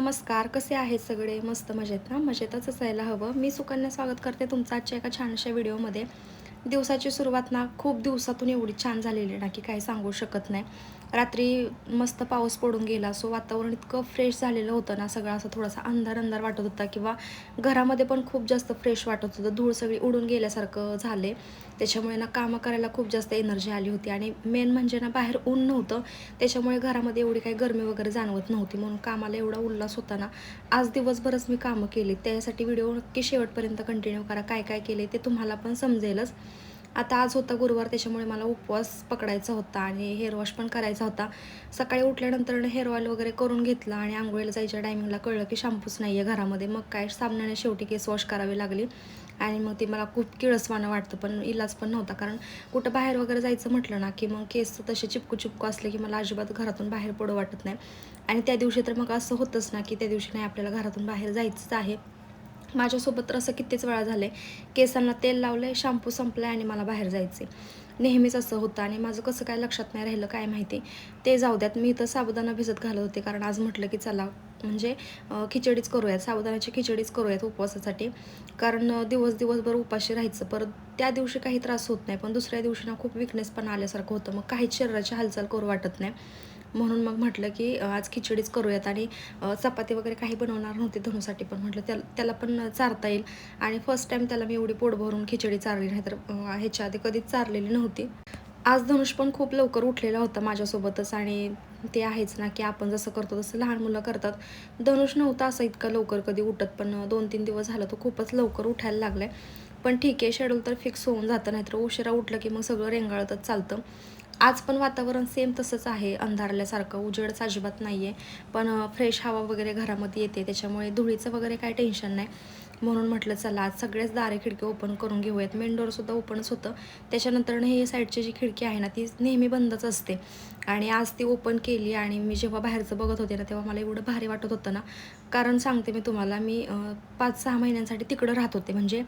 नमस्कार कसे आहेत सगळे? मस्त मजेत ना? मजेतच असायला हवं. मी सुकन्या स्वागत करते तुमचं आजच्या एका छानशा व्हिडिओमध्ये. दिवसाची सुरुवात ना खूप दिवसातून एवढी छान झालेली ना की काही सांगू शकत नाही. रात्री मस्त पाऊस पडून गेला सो वातावरण इतकं फ्रेश झालेलं होतं ना सगळं असं थोडासा अंधार अंधार वाटत होता किंवा घरामध्ये पण खूप जास्त फ्रेश वाटत होतं. धूळ सगळी उडून गेल्यासारखं झाले. त्याच्यामुळे ना कामं करायला खूप जास्त एनर्जी आली होती आणि मेन म्हणजे ना बाहेर ऊन नव्हतं. त्याच्यामुळे घरामध्ये एवढी काही गरमी वगैरे जाणवत नव्हती. म्हणून कामाला एवढा उल्हास होता ना आज दिवसभरच मी कामं केली. त्यासाठी व्हिडिओ नक्की शेवटपर्यंत कंटिन्यू करा. काय काय केले ते तुम्हाला पण समजेलच. आता आज होता गुरुवार त्याच्यामुळे मला उपवास पकडायचा होता आणि हेअर वॉश पण करायचा होता. सकाळी उठल्यानंतर हेअर ऑइल वगैरे करून घेतला आणि आंघोळीला जायच्या टायमिंगला कळलं की शॅम्पूच नाही आहे घरामध्ये. मग काय सामन्याने शेवटी केस वॉश करावी लागली आणि मग ते मला खूप किळसवानं वाटतं पण इलाज पण नव्हता. कारण कुठं बाहेर वगैरे जायचं म्हटलं ना की मग केस तसे चिपकू चिपकू असले की मला अजिबात घरातून बाहेर पडू वाटत नाही. आणि त्या दिवशी तर मग असं होतंच ना की त्या दिवशी नाही आपल्याला घरातून बाहेर जायचंच आहे. माझ्यासोबत तर असं कितीच वेळा झालं आहे केसांना तेल लावलं आहे शॅम्पू संपलं आहे आणि मला बाहेर जायचे नेहमीच असं होतं आणि माझं कसं काय लक्षात नाही राहिलं काय माहिती. ते जाऊ द्यात. मी तर साबुदाणा भिजत घालत होते कारण आज म्हटलं की चला म्हणजे खिचडीच करूयात. साबुदाण्याची खिचडीच करूयात उपवासासाठी. कारण दिवस दिवसभर उपाशी राहायचं. परत त्या दिवशी काही त्रास होत नाही. पण दुसऱ्या दिवशी ना खूप विकनेस पण आल्यासारखं होतं. मग काहीच शरीराची हालचाल करू वाटत नाही. म्हणून मग म्हटलं की आज खिचडीच करूयात आणि चपाती वगैरे काही बनवणार नव्हती धनुसाठी पण म्हटलं त्याला त्याला पण चारता येईल. आणि फर्स्ट टाईम त्याला मी एवढी पोट भरून खिचडी चारली नाही तर ह्याच्या आधी कधीच चारलेली नव्हती. आज धनुष पण खूप लवकर उठलेला होता माझ्यासोबतच आणि ते आहेच ना की आपण जसं करतो तसं लहान मुलं करतात. धनुष नव्हता असं इतका लवकर कधी उठत पण दोन तीन दिवस झालं तो खूपच लवकर उठायला लागलं आहे पण ठीक आहे शेड्यूल तर फिक्स होऊन जातं नाहीतर उशिरा उठलं की मग सगळं रेंगाळतच चालतं. आज पण वातावरण सेम तसंच आहे. अंधारल्यासारखं उजेडच अजिबात नाही आहे पण फ्रेश हवा वगैरे घरामध्ये येते. त्याच्यामुळे धुळीचं वगैरे काही टेन्शन नाही. म्हणून म्हटलं चला आज सगळेच दारे खिडकी ओपन करून घेऊयात. मेन डोअरसुद्धा ओपनच होतं. त्याच्यानंतर हे साईडची जी खिडकी आहे ना ती नेहमी बंदच असते. आणि आज ती ओपन केली आणि मी जेव्हा बाहेरचं बघत होते ना तेव्हा मला एवढं भारी वाटत होतं ना. कारण सांगते मी तुम्हाला मी पाच सहा महिन्यांसाठी तिकडं राहत होते. म्हणजे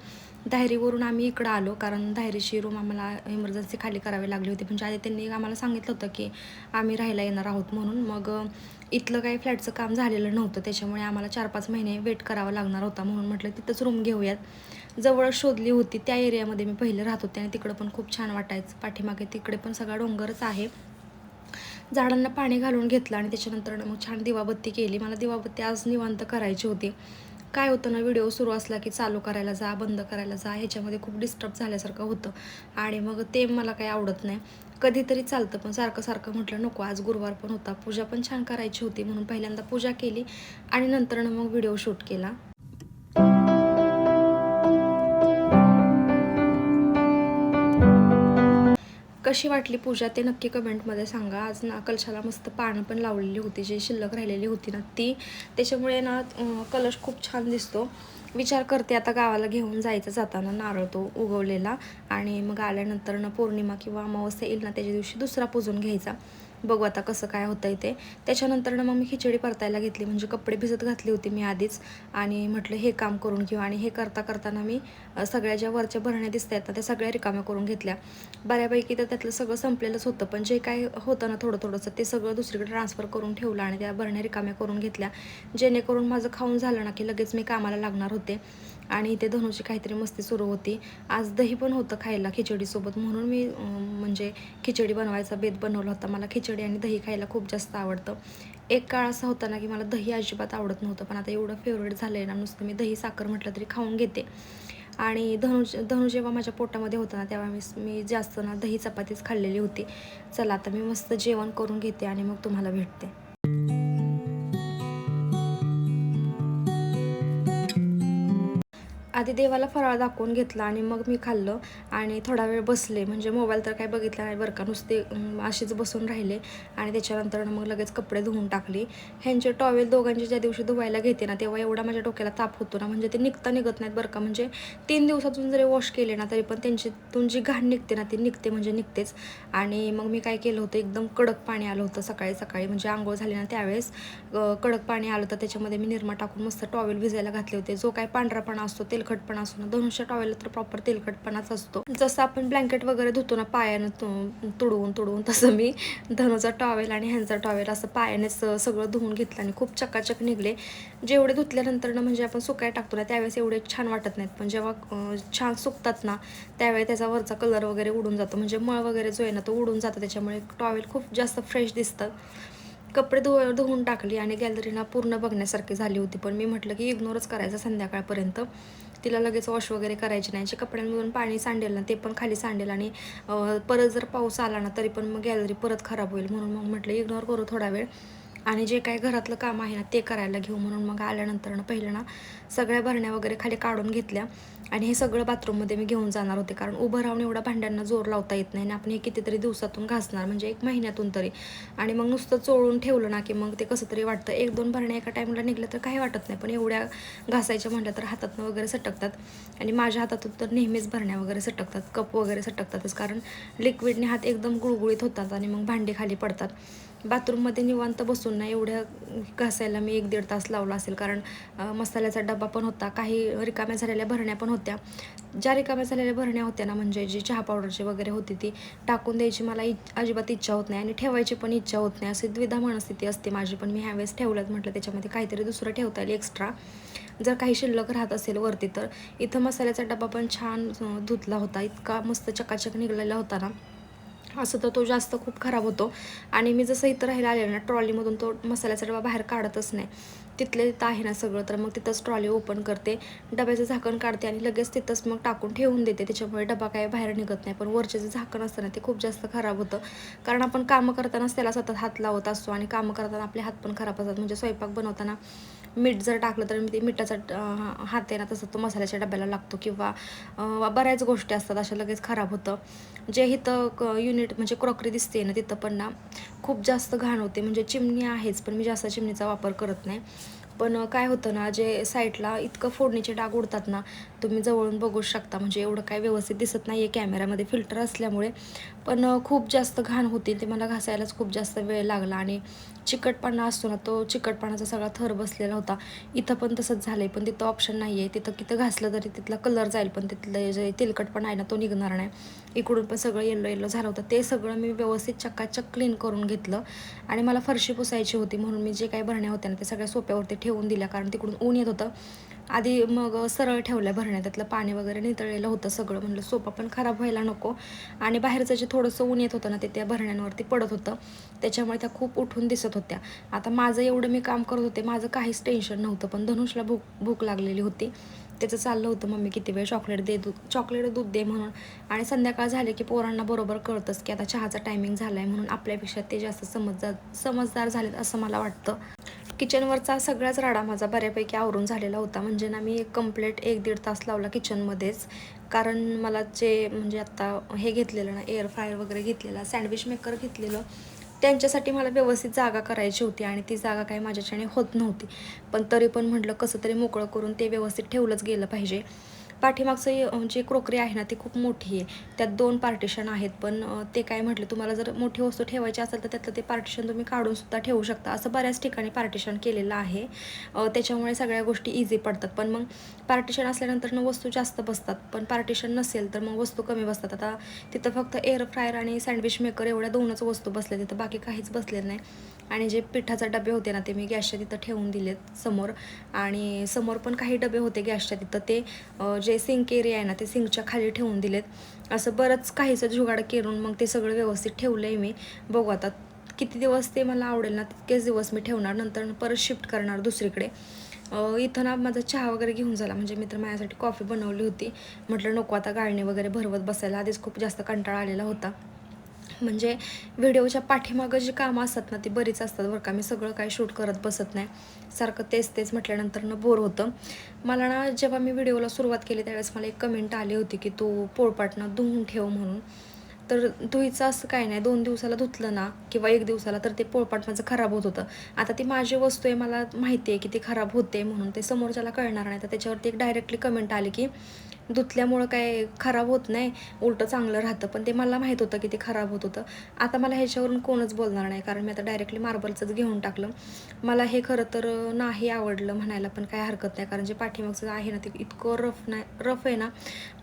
दायरीवरून आम्ही इकडं आलो कारण दायरीची रूम आम्हाला इमर्जन्सी खाली करावी लागली होती. म्हणजे आधी त्यांनी आम्हाला सांगितलं होतं की आम्ही राहायला येणार आहोत म्हणून. मग इथलं काही फ्लॅटचं काम झालेलं नव्हतं. त्याच्यामुळे आम्हाला चार पाच महिने वेट करावा लागणार होता म्हणून म्हटलं तिथंच रूम घेऊयात. जवळ शोधली होती त्या एरियामध्ये मी पहिले राहत होते आणि तिकडं पण खूप छान वाटायचं. पाठीमागे तिकडे पण सगळा डोंगरच आहे. झाडांना पाणी घालून घेतलं आणि त्याच्यानंतर मग छान दिवाबत्ती केली. मला दिवाबत्ती आज निवांत करायची होती. काय होतं ना व्हिडिओ सुरू असला की चालू करायला जा बंद करायला जा ह्याच्यामध्ये खूप डिस्टर्ब झाल्यासारखं होतं. आणि मग ते मला काही आवडत नाही. कधीतरी चालतं पण सारखं सारखं म्हटलं नको आज गुरुवार पण होता. पूजा पण छान करायची होती म्हणून पहिल्यांदा पूजा केली आणि नंतर मग व्हिडिओ शूट केला. कशी वाटली पूजा ते नक्की कमेंटमध्ये सांगा. आज ना कलशाला मस्त पानं पण लावलेली होती जी शिल्लक राहिलेली होती ना ती. त्याच्यामुळे ना कलश खूप छान दिसतो. विचार करते आता गावाला घेऊन जायचं जाताना नारळ तो उगवलेला. आणि मग आल्यानंतर ना पौर्णिमा किंवा अमावस्या येईल ना त्याच्या दिवशी दुसरा पुजून घ्यायचा. बघू आता कसं काय होतं आहे ते. त्याच्यानंतर मग मी खिचडी परतायला घेतली. म्हणजे कपडे भिजत घातली होती मी आधीच. आणि म्हटलं हे काम करून घेऊ. आणि हे करता करताना मी सगळ्या ज्या वरच्या भरण्या दिसत आहेत ना त्या सगळ्या रिकाम्या करून घेतल्या. बऱ्यापैकी तर त्यातलं सगळं संपलेलंच होतं. पण जे काय होतं ना थोडं थोडंसं ते सगळं दुसरीकडे ट्रान्सफर करून ठेवलं आणि त्या भरण्या रिकाम्या करून घेतल्या. जेणेकरून माझं खाऊन झालं ना की लगेच मी कामाला लागणार होते. आणि इथे धनुची काहीतरी मस्ती सुरू होती. आज दही पण होतं खायला खिचडीसोबत. म्हणून मी म्हणजे खिचडी बनवायचा बेत बनवला होता. मला खिचडी आणि दही खायला खूप जास्त आवडतं. एक काळ असा होता ना की मला दही अजिबात आवडत नव्हतं. पण आता एवढं फेवरेट झालं आहे ना नुसतं मी दही साखर म्हटलं तरी खाऊन घेते. आणि धनु धनु जेव्हा माझ्या पोटामध्ये होता ना तेव्हा मी मी जास्त ना दही चपातीच खाल्लेली होती. चला आता मी मस्त जेवण करून घेते आणि मग तुम्हाला भेटते. आधी देवाला फराळ दाखवून घेतला आणि मग मी खाल्लं आणि थोडा वेळ बसले. म्हणजे मोबाईल तर काय बघितला नाही बरं का? नुसते असेच बसून राहिले आणि त्याच्यानंतर मग लगेच कपडे धुवून टाकले. ह्यांचे टॉवेल दोघांचे ज्या दिवशी धुवायला घेते ना तेव्हा एवढा माझ्या डोक्याला ताप होतो ना म्हणजे ते निघता निघत नाहीत बरं का? म्हणजे तीन दिवसातून जरी वॉश केले ना तरी पण त्यांच्यातून जी घाण निघते ना ती निघते म्हणजे निघतेच. आणि मग मी काय केलं होतं एकदम कडक पाणी आलं होतं सकाळी सकाळी. म्हणजे आंघोळ झाली ना त्यावेळेस कडक पाणी आलं होतं त्याच्यामध्ये मी निरमा टाकून मस्त टॉवेल भिजायला घातले होते. जो काय पांढरापणा असतो तेलखट तेलकटपणा असतो ना धनुष्य टॉवेलला तर प्रॉपर तेलकटपणाच असतो. जसं आपण ब्लँकेट वगैरे धुतो ना पायानं तु- तुडवून तुडवून तसं मी धनुचा टॉवेल आणि ह्यांचा टॉवेल असं पायानेच सगळं धुवून घेतलं आणि खूप चकाचक निघले. जेवढे धुतल्यानंतर ना म्हणजे आपण सुकाय टाकतो ना त्यावेळेस एवढे छान वाटत नाहीत. पण जेव्हा छान सुकतात ना त्यावेळी त्याचा वरचा कलर वगैरे उडून जातो. म्हणजे मळ वगैरे जो आहे ना तो उडून जातो. त्याच्यामुळे टॉवेल खूप जास्त फ्रेश दिसतं. कपडे धु धुवून टाकली आणि गॅलरीना पूर्ण बघण्यासारखी झाली होती. पण मी म्हटलं की इग्नोरच करायचं संध्याकाळपर्यंत. तिला लगेच वॉश वगैरे करायची नाही. जे कपड्यांमधून पाणी सांडेल ना ते पण खाली सांडेल आणि परत जर पाऊस आला ना तरी पण मग गॅलरी परत खराब होईल म्हणून मग म्हटलं इग्नोर करू थोडा वेळ. आणि जे काही घरातलं काम आहे ना ते करायला घेऊ म्हणून मग आल्यानंतर ना पहिलं ना सगळ्या भरण्या वगैरे खाली काढून घेतल्या. आणि हे सगळं बाथरूममध्ये मी घेऊन जाणार होते. कारण उभं राहून एवढा भांड्यांना जोर लावता येत नाही आणि आपण हे कितीतरी दिवसातून घासणार म्हणजे एक महिन्यातून तरी. आणि मग नुसतं चोळून ठेवलं ना की मग ते कसं तरी वाटतं. एक दोन भरण्या एका टाईमला निघलं तर काही वाटत नाही. पण एवढ्या घासायच्या म्हटलं तर हातातनं वगैरे सटकतात. आणि माझ्या हातातून तर नेहमीच भरण्या वगैरे सटकतात. कप वगैरे सटकतातच. कारण लिक्विडने हात एकदम गुळगुळीत होतात आणि मग भांडे खाली पडतात. बाथरूममध्ये निवांत बसून ना एवढ्या घासायला मी एक दीड तास लावला असेल. कारण मसाल्याचा डबा पण होता. काही रिकाम्या झालेल्या भरण्या पण होत्या. ज्या रिकाम्या झालेल्या भरण्या होत्या ना म्हणजे जी चहा पावडरची वगैरे होती ती टाकून द्यायची मला अजिबात इच्छा होत नाही. आणि ठेवायची पण इच्छा होत नाही. अशी द्विधा मनस्थिती असते माझी. पण मी ह्यावेळेस ठेवल्यात म्हटलं त्याच्यामध्ये काहीतरी दुसरं ठेवता येईल एक्स्ट्रा. जर काही शिल्लक राहत असेल वरती तर इथं मसाल्याचा डबा पण छान धुतला होता. इतका मस्त चकाचक निघलेला होता ना. असं तर तो जास्त खूप खराब होतो. आणि मी जसं इथं राहायला आले ना ट्रॉलीमधून तो मसाल्याचा डबा बाहेर काढतच नाही. तिथले तिथं आहे ना सगळं तर मग तिथंच ट्रॉली ओपन करते. डब्याचं झाकण काढते आणि लगेच तिथंच मग टाकून ठेवून देते. त्याच्यामुळे डबा काय बाहेर निघत नाही. पण वरचे जे झाकण असतं ना ते खूप जास्त खराब होतं. कारण आपण कामं करतानाच त्याला सतत हात लावत असतो आणि कामं करताना आपले हात पण खराब असतात. म्हणजे स्वयंपाक बनवताना मीठ जर टाकलं तर मी ते मिठाचा हात आहे ना तसं तो मसाल्याच्या डब्याला लागतो किंवा बऱ्याच गोष्टी असतात अशा लगेच खराब होतं. जे इथं युनिट म्हणजे क्रॉकरी दिसते ना तिथं पण ना खूप जास्त घाण होते. म्हणजे चिमणी आहेच पण मी जास्त चिमणीचा वापर करत नाही. पण काय होतं ना जे साईडला इतकं फोडणीचे डाग उडतात ना तुम्ही जवळून बघू शकता. म्हणजे एवढं काय व्यवस्थित दिसत नाही आहे कॅमेऱ्यामध्ये फिल्टर असल्यामुळे पण खूप जास्त घाण होती. ते मला घासायलाच खूप जास्त वेळ लागला आणि चिकटपणा असतो ना तो चिकटपणाचा सगळा थर बसलेला होता. इथं पण तसंच झालं आहे पण तिथं ऑप्शन नाही आहे तिथं तिथं घासलं तरी तिथला कलर जाईल पण तिथलं जे तेलकटपणा आहे ना तो निघणार नाही. इकडून पण सगळं येल्लो येल्लो झालं होतं. ते सगळं मी व्यवस्थित चक्काचक क्लीन करून घेतलं आणि मला फरशी पुसायची होती म्हणून मी जे काही भरण्या होत्या ना ते सगळ्या सोप्यावरती ठेवून दिल्या. कारण तिकडून ऊन येत होतं. आधी मग सरळ ठेवल्या भरण्यात. त्यातलं पाणी वगैरे नितळलेलं होतं सगळं. म्हणलं सोपा पण खराब व्हायला नको. आणि बाहेरचं जे थोडंसं ऊन येत होतं ना ते त्या भरण्यांवरती पडत होतं. त्याच्यामुळे त्या खूप उठून दिसत होत्या. आता माझं एवढं मी काम करत होते माझं काहीच टेन्शन नव्हतं. पण धनुषला भूक भूक लागलेली होती. त्याचं चाललं होतं मम्मी किती वेळ चॉकलेट दे दूध चॉकलेट दूध दे म्हणून. आणि संध्याकाळ झाले की पोरांना बरोबर कळतंच की आता चहाचा टायमिंग झाला आहे म्हणून आपल्यापेक्षा ते जास्त समजदार समजदार झालेत असं मला वाटतं. किचनवरचा सगळाच राडा माझा बऱ्यापैकी आवरून झालेला होता. म्हणजे ना मी कंप्लीट एक दीड तास लावला किचनमध्येच कारण मला जे म्हणजे आत्ता हे घेतलेलं ना एअर फ्रायर वगैरे घेतलेला सँडविच मेकर घेतलेलं त्यांच्यासाठी मला व्यवस्थित जागा करायची होती आणि ती जागा काही माझ्याच्याने होत नव्हती. पण तरी पण म्हटलं कसं तरी मोकळं करून ते व्यवस्थित ठेवलंच गेलं पाहिजे. पाठीमागचं जे क्रोकरी आहे ना ती खूप मोठी आहे. त्यात दोन पार्टिशन आहेत पण ते काय म्हटलं तुम्हाला जर मोठी वस्तू ठेवायची असेल तर त्यातलं ते पार्टिशन तुम्ही काढून सुद्धा ठेवू शकता. असं बऱ्याच ठिकाणी पार्टिशन केलेलं आहे. त्याच्यामुळे सगळ्या गोष्टी इझी पडतात. पण मग पार्टिशन असल्यानंतर वस्तू जास्त बसतात. पण पार्टिशन नसेल तर मग वस्तू कमी बसतात. आता तिथं फक्त एअर फ्रायर आणि सँडविच मेकर एवढ्या दोनच वस्तू बसल्या तिथं बाकी काहीच बसलेलं नाही. आणि जे पिठाचे डबे होते ना ते मी गॅसच्या तिथं ठेवून दिलेत समोर. आणि समोर पण काही डबे होते गॅसच्या तिथं. ते जे जे सिंक एरिया आहे ना ते सिंकच्या खाली ठेवून दिलेत. असं बरंच काहीचं जुगाड करून मग ते सगळं व्यवस्थित ठेवलं आहे मी. बघू आता किती दिवस ते मला आवडेल ना तितकेच दिवस मी ठेवणार नंतर परत शिफ्ट करणार दुसरीकडे. इथं ना माझा चहा वगैरे घेऊन झाला म्हणजे मी तर माझ्यासाठी कॉफी बनवली होती. म्हटलं नको आता गाळणी वगैरे भरवत बसायला. आधीच खूप जास्त कंटाळा आलेला होता. म्हणजे व्हिडिओच्या पाठीमागं जी कामं असतात ना ती बरीच असतात बरं का. मी सगळं काही शूट करत बसत नाही. सारखं तेच तेच म्हटल्यानंतर ना बोर होतं. मला ना जेव्हा मी व्हिडिओला सुरुवात केली त्यावेळेस मला एक कमेंट आली होती की तू पोळपाटनं धुवून ठेव म्हणून. तर धुईचं असं काय नाही. दोन दिवसाला धुतलं ना किंवा एक दिवसाला तर ते पोळपाट माझं खराब होत होतं. आता ती माझी वस्तू आहे मला माहिती आहे की ती खराब होते म्हणून ते समोरच्याला कळणार नाही. तर त्याच्यावरती एक डायरेक्टली कमेंट आली की धुतल्यामुळं काय खराब होत नाही उलटं चांगलं राहतं. पण ते मला माहीत होतं की ते खराब होत होतं. आता मला ह्याच्यावरून कोणच बोलणार नाही. कारण मी आता डायरेक्टली मार्बलचंच घेऊन टाकलं. मला हे खरं तर नाही आवडलं म्हणायला पण काय हरकत नाही. कारण जे पाठीमागचं आहे ना ते इतकं रफ नाही रफ आहे ना.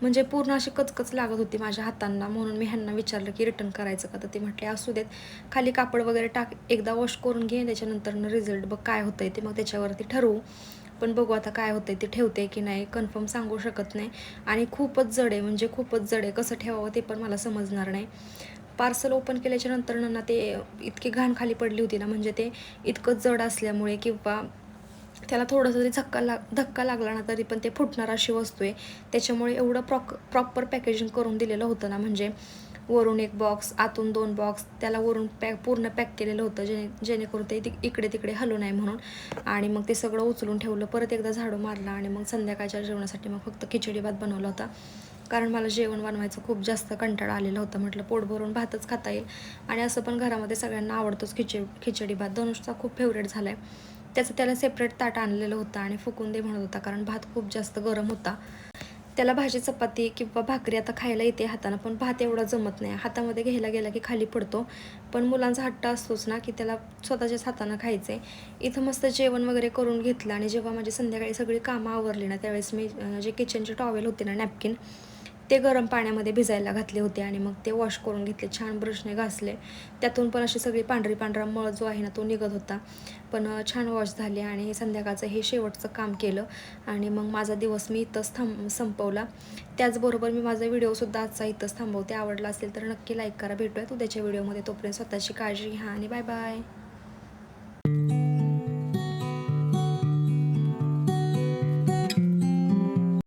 म्हणजे पूर्ण अशी कचकच लागत होती माझ्या हातांना. म्हणून मी ह्यांना विचारलं की रिटर्न करायचं का? तर ते म्हटले असू देत. खाली कापड वगैरे टाक. एकदा वॉश करून घे. त्याच्यानंतर रिझल्ट बघ काय होतंय ते. मग त्याच्यावरती ठरवू. पण बघू आता काय होतंय ते ठेवते की नाही कन्फर्म सांगू शकत नाही. आणि खूपच जड आहे म्हणजे खूपच जड आहे. कसं ठेवावं ते पण मला समजणार नाही. पार्सल ओपन केल्याच्यानंतर ना ते इतकी घाण खाली पडली होती ना म्हणजे ते इतकं जड असल्यामुळे किंवा त्याला थोडंसं जरी धक्का लाग धक्का लागला ना तरी पण ते फुटणार अशी वस्तू आहे. त्याच्यामुळे एवढं प्रॉक प्रॉपर पॅकेजिंग करून दिलेलं होतं ना म्हणजे वरून एक बॉक्स आतून दोन बॉक्स त्याला वरून पॅक पूर्ण पॅक केलेलं होतं जेणे जेणेकरून ते ति- इकडे तिकडे हलू नाही म्हणून. आणि मग ते सगळं उचलून ठेवलं परत एकदा झाडू मारला आणि मग संध्याकाळच्या जेवणासाठी मग फक्त खिचडी भात बनवला होता. कारण मला जेवण बनवायचं खूप जास्त कंटाळा आलेला होता म्हटलं पोट भरून भातच खाता येईल. आणि असं पण घरामध्ये सगळ्यांना आवडतोच खिचडी खिचडी भात. धनुषचा खूप फेवरेट झाला आहे त्याचं त्याला सेपरेट ताट आणलेलं होतं आणि फुकून दे म्हणत होता कारण भात खूप जास्त गरम होता. त्याला भाजी चपाती किंवा भाकरी आता खायला येते हातानं पण भात एवढा जमत नाही. हातामध्ये घ्यायला गेला की खाली पडतो. पण मुलांचा हट्ट असतोच ना की त्याला स्वतःच्याच हातानं खायचं आहे इथं मस्त जेवण वगैरे करून घेतलं आणि जेव्हा माझी संध्याकाळी सगळी कामं आवरली ना त्यावेळेस मी जे किचनचे टॉवेल होते ना नॅपकिन ते गरम पाण्यामध्ये भिजायला घातले होते आणि मग ते वॉश करून घेतले छान ब्रशने घासले. त्यातून पण अशी सगळी पांढरी पांढरा मळ जो आहे ना तो निघत होता. पण छान वॉश झाले आणि संध्याकाळचं हे शेवटचं काम केलं आणि मग माझा दिवस मी इथंच थांब संपवला. त्याचबरोबर मी माझा व्हिडिओसुद्धा आजचा इथंच थांबवते. आवडला असेल तर नक्की लाईक करा. भेटूयात उद्याच्या व्हिडिओमध्ये तोपर्यंत स्वतःची काळजी घ्या आणि बाय बाय